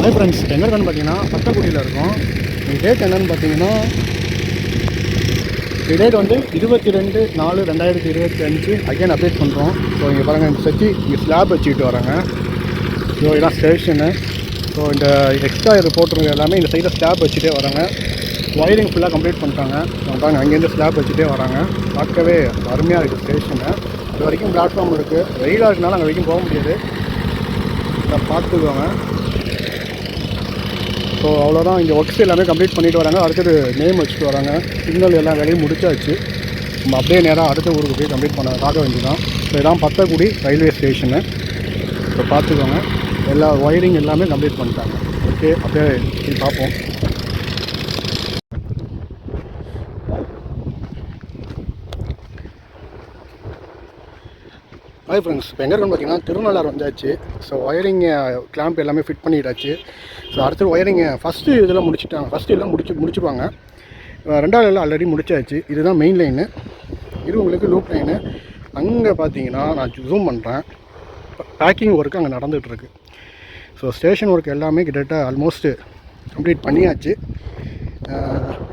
Hi friends எங்கே இருக்கான்னு பார்த்தீங்கன்னா பத்தக்குடியில் இருக்கோம். டேட் என்னன்னு பார்த்தீங்கன்னா டேட் வந்து இருபத்தி ரெண்டு நாலு ரெண்டாயிரத்தி இருபத்தி அஞ்சு. அகைன் அப்டேட் பண்ணுறோம் ஸோ இங்கே பாருங்கள் இந்த செச்சு இங்கே ஸ்லாப் வச்சுக்கிட்டு வராங்க. ஸோ இதான் ஸ்டேஷனு ஸோ இந்த எக்ஸ்ட்ரா இது போட்டிருக்க எல்லாமே இந்த சைடில் ஸ்லாப் வச்சுட்டே வராங்க. ஒயரிங் ஃபுல்லாக கம்ப்ளீட் பண்ணிட்டாங்க. பாருங்க அங்கேருந்து ஸ்லாப் வச்சுட்டே வராங்க. பார்க்கவே அருமையாக இருக்குது ஸ்டேஷனு இது வரைக்கும் பிளாட்ஃபார்ம் இருக்குது வெயிலாக இருக்கனால அங்கே வரைக்கும் போக முடியாது. இதை பார்த்துக்கோங்க. ஸோ அவ்வளோதான் இங்கே ஒர்க்ஸ் எல்லாமே கம்ப்ளீட் பண்ணிட்டு வராங்க. அடுத்தது நேம் வச்சுட்டு வராங்க. சிக்னல் எல்லாம் வேலையும் முடிச்சாச்சு. நம்ம அப்படியே நேராக அடுத்த ஊருக்கு போய் கம்ப்ளீட் பண்ண பார்க்க வேண்டியதான் ஸோ இதான் பத்தக்குடி ரயில்வே ஸ்டேஷனு ஸோ பார்த்துக்கோங்க. எல்லா ஒயரிங் எல்லாமே கம்ப்ளீட் பண்ணிட்டாங்க. ஓகே அப்படியே பார்ப்போம். ஹாய் ஃப்ரெண்ட்ஸ் இப்போ எங்கே இருக்குன்னு பார்த்தீங்கன்னா திருநள்ளாறு வந்தாச்சு. ஸோ ஒயரிங் கிளாம்ப் எல்லாமே ஃபிட் பண்ணிட்டாச்சு. ஸோ அடுத்து ஒயரிங் ஃபஸ்ட்டு இதெல்லாம் முடிச்சிட்டாங்க. ஃபஸ்ட்டு இதெல்லாம் முடிச்சு முடிச்சுடுவாங்க ரெண்டாவது எல்லாம் ஆல்ரெடி முடிச்சாச்சு. இதுதான் மெயின் லைனு இது உங்களுக்கு லூப் லைனு அங்கே பார்த்தீங்கன்னா நான் ஜூம் பண்ணுறேன் பேக்கிங் ஒர்க் அங்கே நடந்துகிட்ருக்கு. ஸோ ஸ்டேஷன் ஒர்க் எல்லாமே கிட்டத்தட்ட ஆல்மோஸ்ட்டு கம்ப்ளீட் பண்ணியாச்சு.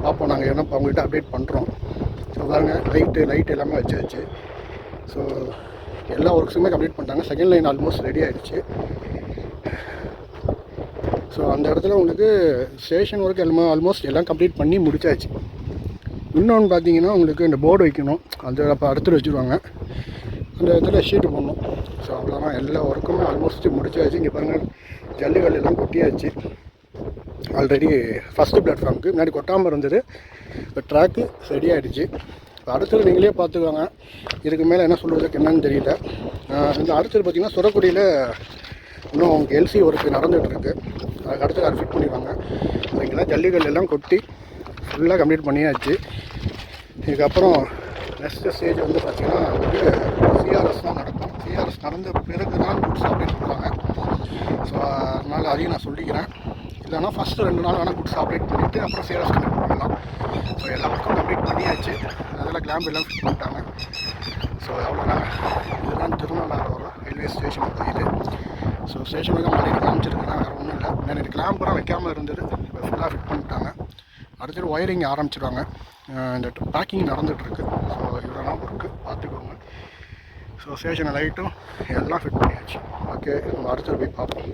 பார்ப்போம் நாங்கள் என்ன அவங்கள்ட்ட அப்டேட் பண்ணுறோம் ஸோ பாருங்கள் லைட்டு லைட் எல்லாமே வச்சாச்சு. ஸோ எல்லா ஒர்க்ஸுமே கம்ப்ளீட் பண்ணிட்டாங்க. செகண்ட் லைன் ஆல்மோஸ்ட் ரெடி ஆகிடுச்சு ஸோ அந்த இடத்துல உங்களுக்கு ஸ்டேஷன் ஒர்க் எல்லாமே ஆல்மோஸ்ட் எல்லாம் கம்ப்ளீட் பண்ணி முடிச்சாச்சு. இன்னொன்று பார்த்தீங்கன்னா உங்களுக்கு இந்த போர்டு வைக்கணும். அந்த அப்போ அடுத்து வச்சுருவாங்க. அந்த இடத்துல ஷீட்டு போடணும். ஸோ அவ்வளோதான் எல்லா ஒர்க்குமே ஆல்மோஸ்ட் முடிச்சாச்சு. இங்கே பாருங்கள் ஜல்லுகள் எல்லாம் கொட்டியாச்சு. ஆல்ரெடி ஃபஸ்ட்டு பிளாட்ஃபார்முக்கு முன்னாடி கொட்டாமல் இருந்தது. இப்போ ட்ராக்கு ரெடி ஆகிடுச்சு அடுத்தது நீங்களே பார்த்துக்கோங்க. இதுக்கு மேலே என்ன சொல்கிறதுக்கு என்னன்னு தெரியல. இந்த அடுத்தது பார்த்திங்கன்னா சுரக்குடியில் இன்னும் அவங்க எல்சி ஒர்க்கு நடந்துகிட்ருக்கு. அதுக்கு அடுத்து அதை ஃபிட் பண்ணிடுவாங்க. அப்படிங்கன்னா ஜல்லிகள் எல்லாம் கொட்டி ஃபுல்லாக கம்ப்ளீட் பண்ணியாச்சு. இதுக்கப்புறம் நெக்ஸ்ட் ஸ்டேஜ் வந்து பார்த்திங்கன்னா வந்து சிஆர்எஸ் தான் நடக்கும். சிஆர்எஸ் நடந்த பிறகு தான் குட்ஸ் அப்டேட் பண்ணுவாங்க ஸோ அதனால் அதையும் நான் சொல்லிக்கிறேன். இல்லைனா ஃபஸ்ட்டு ரெண்டு நாள் வேணால் குட்ஸ் அப்டேட் பண்ணிவிட்டு அப்புறம் சிஆர்எஸ் கனெக்ட் பண்ணலாம். ஸோ எல்லா ஒர்க்கும் கம்ப்ளீட் பண்ணியாச்சு. அதில் கிளாம்ப் எல்லாம் ஃபிட் பண்ணிட்டாங்க. ஸோ அவ்வளோதான் இதுதான் திருநள்ளாறு வரும் ரயில்வே ஸ்டேஷன் இது. ஸோ ஸ்டேஷனுக்கு மாதிரி காமிச்சிருக்கலாம் வேறு ஒன்றும் இல்லை. நேற்று கிளாம்பெல்லாம் வைக்காமல் இருந்தது. இப்போ ஃபுல்லாக ஃபிட் பண்ணிட்டாங்க. அடுத்தது ஒயரிங் ஆரம்பிச்சிடுவாங்க இந்த பேக்கிங் நடந்துகிட்ருக்கு ஸோ இதெல்லாம் ஒர்க்கு பார்த்துக்கோங்க. ஸோ ஸ்டேஷன் லைட்டும் எல்லாம் ஃபிட் பண்ணியாச்சு. ஓகே நம்ம அடுத்தது போய் பார்ப்போம்.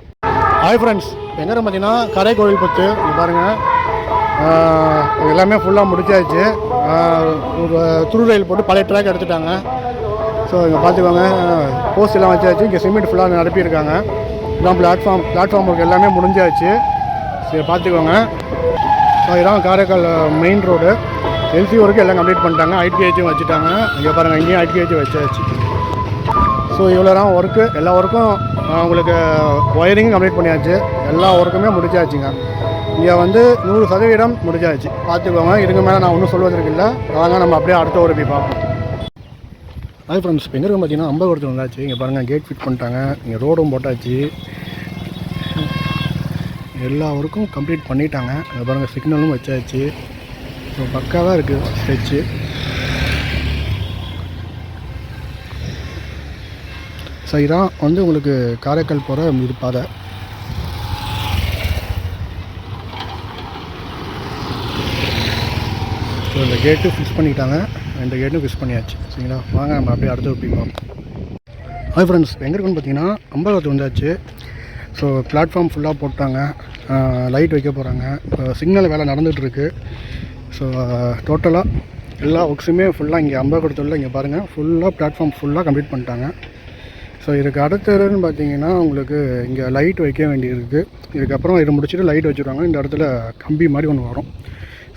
ஹாய் ஃப்ரெண்ட்ஸ் எங்கே பார்த்தீங்கன்னா கரை கோவில் பத்து பாருங்கள் எல்லாமே ஃபுல்லாக முடிச்சாச்சு. துரு ரயில் போட்டு பழைய ட்ராக் எடுத்துட்டாங்க. ஸோ இங்கே பார்த்துக்கோங்க போஸ்ட் எல்லாம் வச்சாச்சு. இங்கே சிமெண்ட் ஃபுல்லாக நிரப்பியிருக்காங்க இதான் பிளாட்ஃபார்ம் பிளாட்ஃபார்ம் ஒர்க் எல்லாமே முடிஞ்சாச்சு. சரி பார்த்துக்கோங்க ஸோ இதான் Karaikal main road LC work எல்லாம் கம்ப்ளீட் பண்ணிட்டாங்க. ஐடிஹெச்சும் வச்சுட்டாங்க. இங்கே பாருங்கள் இங்கேயும் ஐடிஹெச் வச்சாச்சு. ஸோ இவ்வளோ தான் ஒர்க்கு எல்லா ஒர்க்கும் உங்களுக்கு ஒயரிங்கும் கம்ப்ளீட் பண்ணியாச்சு. எல்லா ஒர்க்குமே முடிச்சாச்சுங்க இங்கே வந்து நூறு சதவீதம் முடிஞ்சாச்சு. பார்த்துக்கோங்க இதுக்கு மேலே நான் ஒன்றும் சொல்வதற்கு இல்லை. வாங்க நம்ம அப்படியே அடுத்த ஒரு போய் பார்ப்போம். அது ஃப்ரெண்ட்ஸ் இப்போ எங்கே பார்த்தீங்கன்னா ஐம்பது அம்பகூடத்தில் வந்தாச்சு. இங்கே பாருங்கள் கேட் ஃபிட் பண்ணிட்டாங்க. இங்கே ரோடும் போட்டாச்சு. எல்லா ஒர்க்கும் கம்ப்ளீட் பண்ணிட்டாங்க. அங்கே பாருங்கள் சிக்னலும் வச்சாச்சு. ஸோ பக்காவாக இருக்குது ஸ்ட்ரெச்சு ஸோ இதான் வந்து உங்களுக்கு காரைக்கால் போகிற இது பாதை. இந்த கேட்டு ஃபிக்ஸ் பண்ணிட்டாங்க. ரெண்டு கேட்டும் ஃபிக்ஸ் பண்ணியாச்சு. சரிங்களா? வாங்க நம்ம அப்படியே அடுத்து வைப்போம் ஹாய் ஃப்ரெண்ட்ஸ் எங்கே இருக்குன்னு பார்த்தீங்கன்னா அம்பலத்து வந்தாச்சு. ஸோ பிளாட்ஃபார்ம் ஃபுல்லாக போட்டாங்க. லைட் வைக்க போகிறாங்க இப்போ சிக்னல் வேலை நடந்துகிட்ருக்கு ஸோ டோட்டலாக எல்லா ஒர்க்ஸுமே ஃபுல்லாக இங்கே அம்பலத்தில் இங்கே பாருங்கள் ஃபுல்லாக பிளாட்ஃபார்ம் ஃபுல்லாக கம்ப்ளீட் பண்ணிட்டாங்க. ஸோ இதுக்கு அடுத்ததுன்னு பார்த்தீங்கன்னா உங்களுக்கு இங்கே லைட் வைக்க வேண்டியிருக்கு. இதுக்கப்புறம் இது முடிச்சுட்டு லைட் வச்சுருவாங்க. இந்த இடத்துல கம்பி மாதிரி ஒன்று வரும்.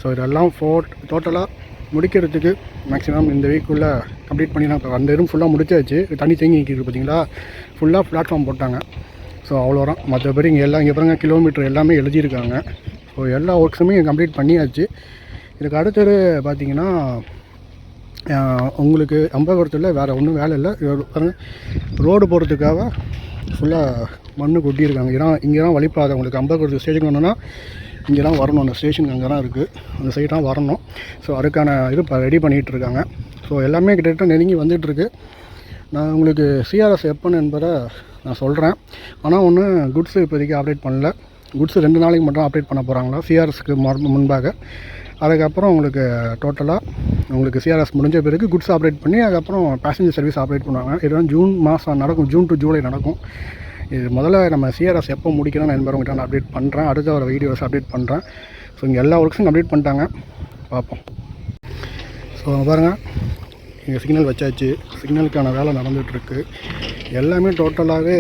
ஸோ இதெல்லாம் ஃபோட் டோட்டலாக முடிக்கிறதுக்கு மேக்ஸிமம் இந்த வீக்குள்ளே கம்ப்ளீட் பண்ணி நான் அந்த இதுவும் ஃபுல்லாக முடிச்சாச்சு. தண்ணி தேங்கி நிற்கிது பார்த்தீங்களா ஃபுல்லாக பிளாட்ஃபார்ம் போட்டாங்க. ஸோ அவ்வளோதான் மற்றபடி இங்கே எல்லாம் இங்கே பாருங்க கிலோமீட்டர் எல்லாமே எழுதியிருக்காங்க. ஸோ எல்லா ஒர்க்ஸுமே இங்கே கம்ப்ளீட் பண்ணியாச்சு. இதுக்கு அடுத்தது பார்த்தீங்கன்னா உங்களுக்கு அம்பகரத்தில் வேறு ஒன்றும் வேலை இல்லை. ரோடு போகிறதுக்காக ஃபுல்லாக மண்ணு கொட்டியிருக்காங்க. ஏன்னா இங்கே தான் வழிப்பாதை உங்களுக்கு அம்பகரத்துக்கு ஸ்டேஷனுக்கு வரணும்னா இங்கே தான் வரணும். அந்த ஸ்டேஷன் அங்கே தான் இருக்குது அந்த சைடு தான் வரணும். ஸோ அதுக்கான இது இப்போ ரெடி பண்ணிகிட்டு இருக்காங்க ஸோ எல்லாமே கிட்டத்தட்ட நெருங்கி வந்துட்டுருக்கு நான் உங்களுக்கு சிஆர்எஸ் எப்போன்னு என்பதை நான் சொல்கிறேன் ஆனால் ஒன்று குட்ஸு இப்போதைக்கு அப்டேட் பண்ணல. குட்ஸு ரெண்டு நாளைக்கு மட்டும் அப்டேட் பண்ண போகிறாங்களா சிஆர்எஸ்க்கு முன்பாக. அதுக்கப்புறம் உங்களுக்கு டோட்டலாக உங்களுக்கு சிஆர்எஸ் முடிஞ்ச பிறகு குட்ஸ் ஆப்ரேட் பண்ணி அதுக்கப்புறம் பேசஞ்சர் சர்வீஸ் ஆப்ரேட் பண்ணுவாங்க. இதுதான் ஜூன் மாதம் நடக்கும். ஜூன் டு ஜூலை நடக்கும். இது முதல்ல நம்ம சிஆர்எஸ் எப்போ முடிக்கணும் நான் உங்கள்கிட்ட நான் அப்டேட் பண்ணுறேன் அடுத்த ஒரு வீடியோஸ் அப்டேட் பண்ணுறேன் ஸோ இங்கே எல்லா ஒர்க்ஸும் அப்டேட் பண்ணிட்டாங்க. பார்ப்போம். ஸோ பாருங்கள் இங்கே சிக்னல் வச்சாச்சு. சிக்னலுக்கான வேலை நடந்துகிட்ருக்கு எல்லாமே டோட்டலாகவே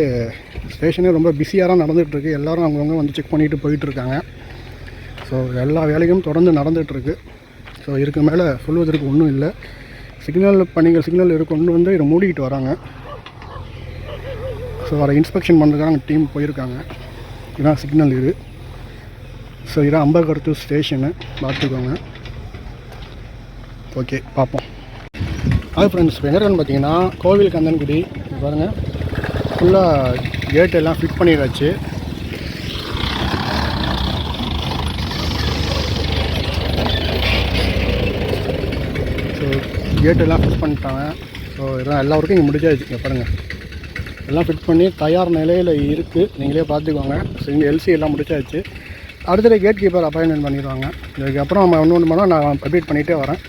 ஸ்டேஷனே ரொம்ப பிஸியாக தான் நடந்துகிட்ருக்கு எல்லோரும் அவங்கவுங்க வந்து செக் பண்ணிவிட்டு போயிட்டுருக்காங்க. ஸோ எல்லா வேலையும் தொடர்ந்து நடந்துகிட்ருக்கு ஸோ இதுக்கு மேலே சொல்வதற்கு ஒன்றும் இல்லை. சிக்னல் பணிகள் சிக்னல் இருக்கு கொண்டு வந்து இதை மூடிக்கிட்டு வராங்க. ஸோ வர இன்ஸ்பெக்ஷன் பண்ணுறதுக்காக டீம் போயிருக்காங்க. இதான் சிக்னல் இது. ஸோ இதான் அம்பகருத்து ஸ்டேஷனு பார்த்துக்கோங்க. ஓகே பார்ப்போம். அது ஃப்ரெண்ட்ஸ் இப்போ பார்த்தீங்கன்னா கோவில் கந்தன்குடி பாருங்கள் ஃபுல்லாக கேட் எல்லாம் ஃபிட் பண்ணிடாச்சு ஸோ கேட் எல்லாம் ஃபிட் பண்ணிட்டாங்க. ஸோ இதெல்லாம் எல்லாருக்கும் இங்கே முடிஞ்சாச்சு. இங்கே பாருங்கள் எல்லாம் ஃபிட் பண்ணி தயார் நிலையில் இருக்குது நீங்களே பார்த்துக்கோங்க. ஸோ இங்கே எல்சி எல்லாம் முடிச்சாச்சு. அடுத்தது கேட் கீப்பர் அப்பாயின்மெண்ட் பண்ணிடுவாங்க. இதுக்கப்புறம் நம்ம ஒன்று ஒன்று பண்ணால் நான் அப்டேட் பண்ணிகிட்டே வரேன்.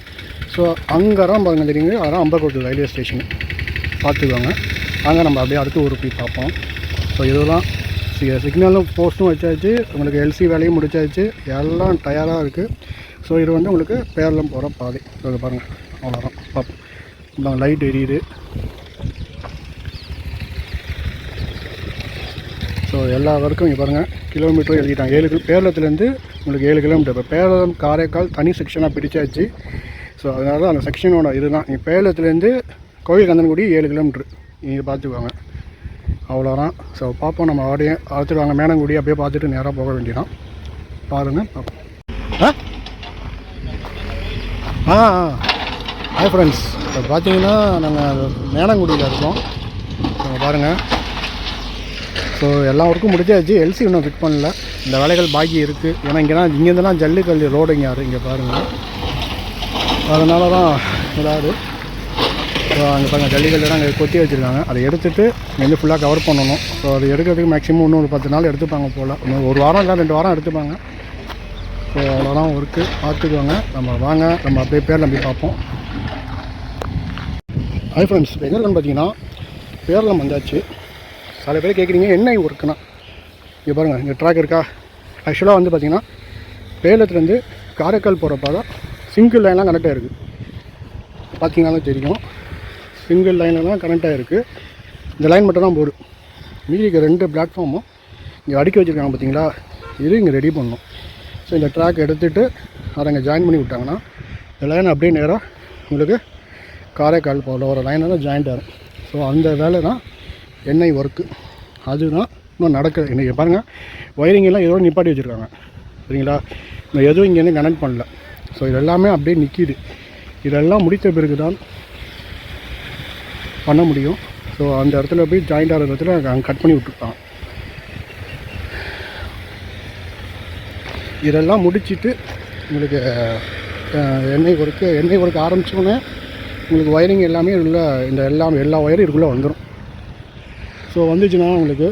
ஸோ அங்கே தான் பாருங்க தெரியுங்க அதான் அம்பக்கோட்டு ரயில்வே ஸ்டேஷன் பார்த்துக்கோங்க. அங்கே நம்ம அப்படியே அடுத்து ஒரு போய் பார்ப்போம். ஸோ இதுதான். சிக்னலும் போஸ்ட்டும் வச்சாச்சு. உங்களுக்கு எல்சி வேலையும் முடிச்சாச்சு. எல்லாம் டயராக இருக்குது ஸோ இது வந்து உங்களுக்கு பேரலம் போகிற பாதை. ஸோ இதை பாருங்கள் அவ்வளோதான் பார்ப்போம் லைட் எரியுது. ஸோ எல்லா ஒர்க்கும் இங்கே பாருங்கள் கிலோமீட்டரும் எழுதிட்டாங்க. ஏழு பேரளத்துலேருந்து உங்களுக்கு ஏழு கிலோமீட்டர் இப்போ பேரளம் காரைக்கால் தனி செக்ஷனாக பிரித்தாச்சு ஸோ அதனால தான் அந்த செக்ஷனோட இதுதான். இங்கே பேரளத்துலேருந்து கோவில் கந்தன்குடி ஏழு கிலோமீட்ரு நீங்கள் பார்த்துக்குவாங்க அவ்வளோதான் ஸோ பார்ப்போம் நம்ம அப்படியே அடுத்துட்டு வாங்க. மேனங்குடி அப்படியே பார்த்துட்டு நேராக போக வேண்டியதான் பாருங்கள் பார்ப்போம் ஆ? ஆ ஹாய் ஃப்ரெண்ட்ஸ் இப்போ பார்த்தீங்கன்னா நாங்கள் மேனங்குடியில் இருக்கோம். பாருங்கள் ஸோ எல்லா ஒர்க்கும் முடிஞ்சாச்சு. எல்சி இன்னும் ஃபிட் பண்ணல. இந்த வேலைகள் பாக்கி இருக்குது ஏன்னா இங்கே தான் இங்கேருந்துலாம் ஜல்லிக்கல் ரோடு இங்கே யார்? இங்கே பாருங்கள் அதனால தான் இதாகுது. ஸோ அங்கே பாருங்கள் ஜல்லிக்கல்லாம் அங்கே கொத்தி வச்சுருக்காங்க. அதை எடுத்துகிட்டு இங்கே ஃபுல்லாக கவர் பண்ணணும். ஸோ அதை எடுக்கிறதுக்கு மேக்ஸிமம் இன்னும் ஒரு பத்து நாள் எடுத்துப்பாங்க போல். இன்னும் ஒரு வாரம் இல்லை ரெண்டு வாரம் எடுத்துப்பாங்க. ஸோ அவ்வளோதான் ஒர்க்கு பார்த்துக்குவாங்க நம்ம வாங்க நம்ம அப்படியே பேர் நம்பி பார்ப்போம். ஹை ஃப்ரெண்ட்ஸ் எங்கே பார்த்தீங்கன்னா பேரில் வந்தாச்சு. சில பேர் கேட்குறீங்க என்ன ஒர்க்குனா இங்கே பாருங்கள் இங்கே ட்ராக் இருக்கா? ஆக்சுவலாக வந்து பார்த்தீங்கன்னா பேலத்துலேருந்து காரைக்கால் போகிற தான் சிங்கிள் லைன்லாம் கனெக்ட் இருக்குது பார்த்தீங்கன்னாலும் தெரியும். சிங்கிள் லைனில் தான் கனெக்ட் ஆகிருக்கு இந்த லைன் மட்டும் தான் போடும் மீதி இருக்க ரெண்டு பிளாட்ஃபார்மும் இங்கே அடுக்கி வச்சுருக்காங்க பார்த்தீங்களா இது இங்கே ரெடி பண்ணணும். ஸோ இந்த ட்ராக் எடுத்துகிட்டு அதை இங்கே ஜாயின் பண்ணி விட்டாங்கன்னா இந்த லைன் அப்படியே நேராக உங்களுக்கு காரைக்கால் போகிற ஒரு லைனில் தான் ஜாயிண்ட் ஆகும். ஸோ அந்த வேலை தான் எண்ணெய் ஒர்க்கு அதுதான் இன்னும் நடக்குது இன்றைக்கி பாருங்கள் ஒயரிங் எல்லாம் ஏதோ நிப்பாட்டி வச்சுருக்காங்க. சரிங்களா? இன்னும் எதுவும் இங்கேருந்து கனெக்ட் பண்ணல. ஸோ இது எல்லாமே அப்படியே நிற்கிது இதெல்லாம் முடித்த பிறகு தான் பண்ண முடியும். ஸோ அந்த இடத்துல போய் ஜாயிண்ட் ஆகிற இடத்துல அங்கே கட் பண்ணி விட்டுருக்கான். இதெல்லாம் முடிச்சுட்டு உங்களுக்கு எண்ணெய் ஒர்க்கு எண்ணெய் ஒர்க் ஆரம்பித்தோன்னே உங்களுக்கு ஒயரிங் எல்லாமே உள்ள இந்த எல்லாம் எல்லா ஒயரும் இதுக்குள்ளே வந்துடும் ஸோ வந்துச்சுன்னா உங்களுக்கு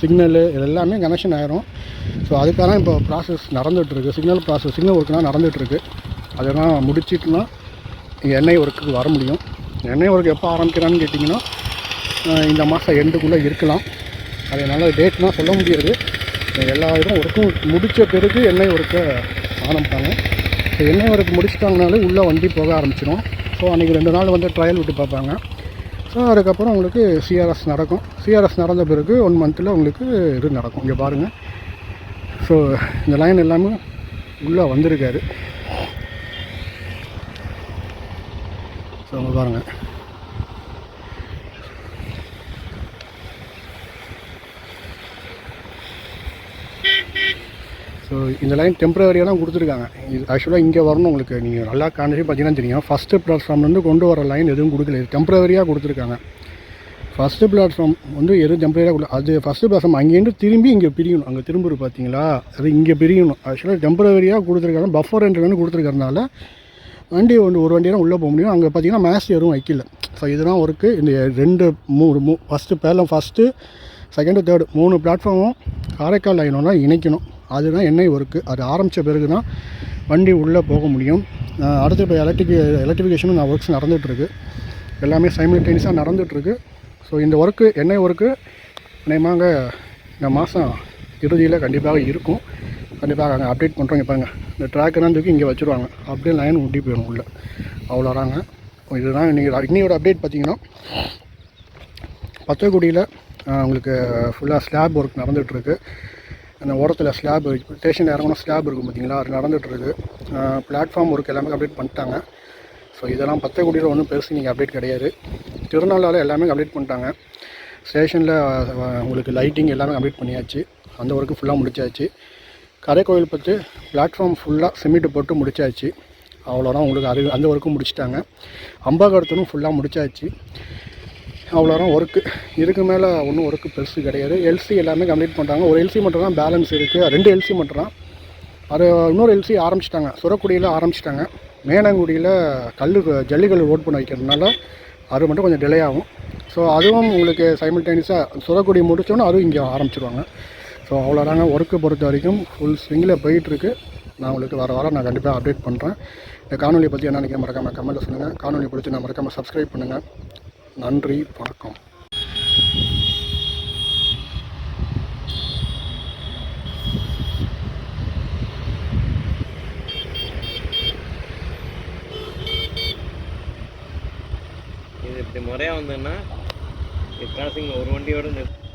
சிக்னலு இது எல்லாமே கனெக்ஷன் ஆயிரும். ஸோ அதுக்காக இப்போ ப்ராசஸ் நடந்துகிட்ருக்கு சிக்னல் ப்ராசஸ் சிக்னல் ஒர்க்லாம் நடந்துகிட்ருக்கு அதெல்லாம் முடிச்சிட்டுனா எண்ணெய் ஒர்க்குக்கு வர முடியும். எண்ணெய் ஒர்க் எப்போ ஆரம்பிக்கிறான்னு கேட்டிங்கன்னா இந்த மாதம் எண்டுக்குள்ளே இருக்கலாம். அது என்னால் டேட்லாம் சொல்ல முடியாது. எல்லா இதுவும் ஒர்க்கும் முடித்த பிறகு எண்ணெய் ஒர்க்கை ஆரம்பிப்பாங்க. ஸோ எண்ணெய் ஒர்க் முடிச்சிட்டாங்கனாலே உள்ளே வண்டி போக ஆரம்பிச்சிடும் ஸோ அன்றைக்கி ரெண்டு நாள் வந்து ட்ரையல் விட்டு பார்ப்பாங்க. அதுக்கப்புறம் உங்களுக்கு சிஆர்எஸ் நடக்கும். சிஆர்எஸ் நடந்த பிறகு ஒன் மந்தில் உங்களுக்கு இது நடக்கும். இங்கே பாருங்கள் ஸோ இந்த லைன் எல்லாமே உள்ளே வந்திருக்காரு. ஸோ அங்கே பாருங்கள் ஸோ இந்த லைன் டெம்பரவரியாக தான் கொடுத்துருக்காங்க. இது ஆக்சுவலாக இங்கே வரணும் உங்களுக்கு. நீங்கள் நல்லா காண்டி பார்த்தீங்கன்னா தெரியும். ஃபஸ்ட்டு பிளாட்ஃபார்ம்லேருந்து கொண்டு வர லைன் எதுவும் கொடுக்கல. இது டெம்பரவரியாக கொடுத்துருக்காங்க. ஃபஸ்ட்டு பிளாட்ஃபார்ம் வந்து எதுவும் டெம்பரரியாக கொடுக்கல. அது ஃபஸ்ட்டு பிளாட்ஃபார்ம் அங்கேருந்து திரும்பி இங்கே பிரியணும். அங்கே திரும்புரு பார்த்தீங்களா? அது இங்கே பிரியணும். ஆக்சுவலாக டெம்பரவரியாக கொடுத்துருக்காங்க. பஃபர் என்ட்ரன்னு கொடுத்துருக்கறனால வண்டி ஒன்று ஒரு வண்டி தான் உள்ளே போக முடியும். அங்கே பார்த்தீங்கன்னா மேஸ் எதுவும் வைக்கல ஸோ இதுதான் ஒர்க்கு இந்த ரெண்டு மூணு மூ ஃபஸ்ட்டு பேலம் ஃபஸ்ட்டு செகண்டு தேர்டு மூணு பிளாட்ஃபார்மும் காரைக்கால் லைனோட இணைக்கணும். அதுதான் எண்ணெய் ஒர்க்கு அது ஆரம்பித்த பிறகு தான் வண்டி உள்ளே போக முடியும். அடுத்து இப்போ எலக்ட்ரிக் எலக்ட்ரிஃபிகேஷனும் நான் ஒர்க்ஸ் நடந்துகிட்ருக்கு. எல்லாமே சைமில்டேனியஸாக நடந்துகிட்ருக்கு. ஸோ இந்த ஒர்க்கு எண்ணெய் ஒர்க்கு நினைமாங்க இந்த மாதம் இறுதியில் கண்டிப்பாக இருக்கும். கண்டிப்பாக அங்கே அப்டேட் பண்ணுறோங்க பாருங்க. இந்த ட்ராக்கெல்லாம் தூக்கி இங்கே வச்சுருவாங்க. அப்படியே லைன் ஊட்டி போயிடும் அவ்வளோ அவ்வளோறாங்க இதுதான் இன்றைக்கி இன்னையோட அப்டேட் பார்த்தீங்கன்னா பச்சைக்குடியில் உங்களுக்கு ஃபுல்லாக ஸ்லாப் ஒர்க் நடந்துகிட்ருக்கு. அந்த ஓரத்தில் ஸ்லாப் ஸ்டேஷன் இறங்கணும் ஸ்லாப் இருக்கும் பார்த்தீங்களா அது நடந்துகிட்ருக்கு பிளாட்ஃபார்ம் ஒர்க் எல்லாமே கம்ப்ளீட் பண்ணிட்டாங்க. ஸோ இதெல்லாம் பச்சைக்குடியில் ஒன்றும் பெருசு நீங்கள் அப்டேட் கிடையாது. திருநள்ளாவில் எல்லாமே கம்ப்ளீட் பண்ணிட்டாங்க. ஸ்டேஷனில் உங்களுக்கு லைட்டிங் எல்லாமே கம்ப்ளீட் பண்ணியாச்சு. அந்த ஒர்க்கு ஃபுல்லாக முடிச்சாச்சு. கரைக்கோயில் பற்றி பிளாட்ஃபார்ம் ஃபுல்லாக சிமெண்ட் போட்டு முடிச்சாச்சு. அவ்வளோதான் உங்களுக்கு அது அந்த ஒர்க்கும் முடிச்சிட்டாங்க. அம்பாகடத்தனும் ஃபுல்லாக முடிச்சாச்சு. அவ்வளோதான் ஒர்க்கு இதுக்கு மேலே ஒன்றும் ஒர்க்கு பெருசு கிடையாது. எல்சி எல்லாமே கம்ப்ளீட் பண்ணுறாங்க ஒரு எல்சி மட்டும் தான் பேலன்ஸ் இருக்குது ரெண்டு எல்சி மட்டும் தான். அது இன்னொரு எல்சி ஆரம்பிச்சிட்டாங்க. சுரக்குடியில் ஆரம்பிச்சிட்டாங்க. மேனங்குடியில் கல் ஜல்லிக்கல் ரோட் பண்ண வைக்கிறதுனால அது மட்டும் கொஞ்சம் டிலே ஆகும். ஸோ அதுவும் உங்களுக்கு சைமில்டேனியஸாக சுரக்குடி முடித்தோன்னே அதுவும் இங்கே ஆரம்பிச்சிருவாங்க. ஸோ அவ்வளோதாங்க ஒர்க்கு பொறுத்த வரைக்கும் ஃபுல் ஸ்விங்கில் போயிட்டுருக்கு நான் உங்களுக்கு வர வாரம் நான் கண்டிப்பாக அப்டேட் பண்ணுறேன் இந்த காணொலியை பற்றி என்ன நினைக்க மறக்காமல் கமெண்ட்டில் சொல்லுங்கள் காணொலி பிடிச்சி நான் மறக்காமல் சப்ஸ்கிரைப் பண்ணுங்கள் நன்றி வணக்கம். இது இப்படி முறையாக வந்ததுன்னா கிராசிங் ஒரு வண்டியோட நிறுத்த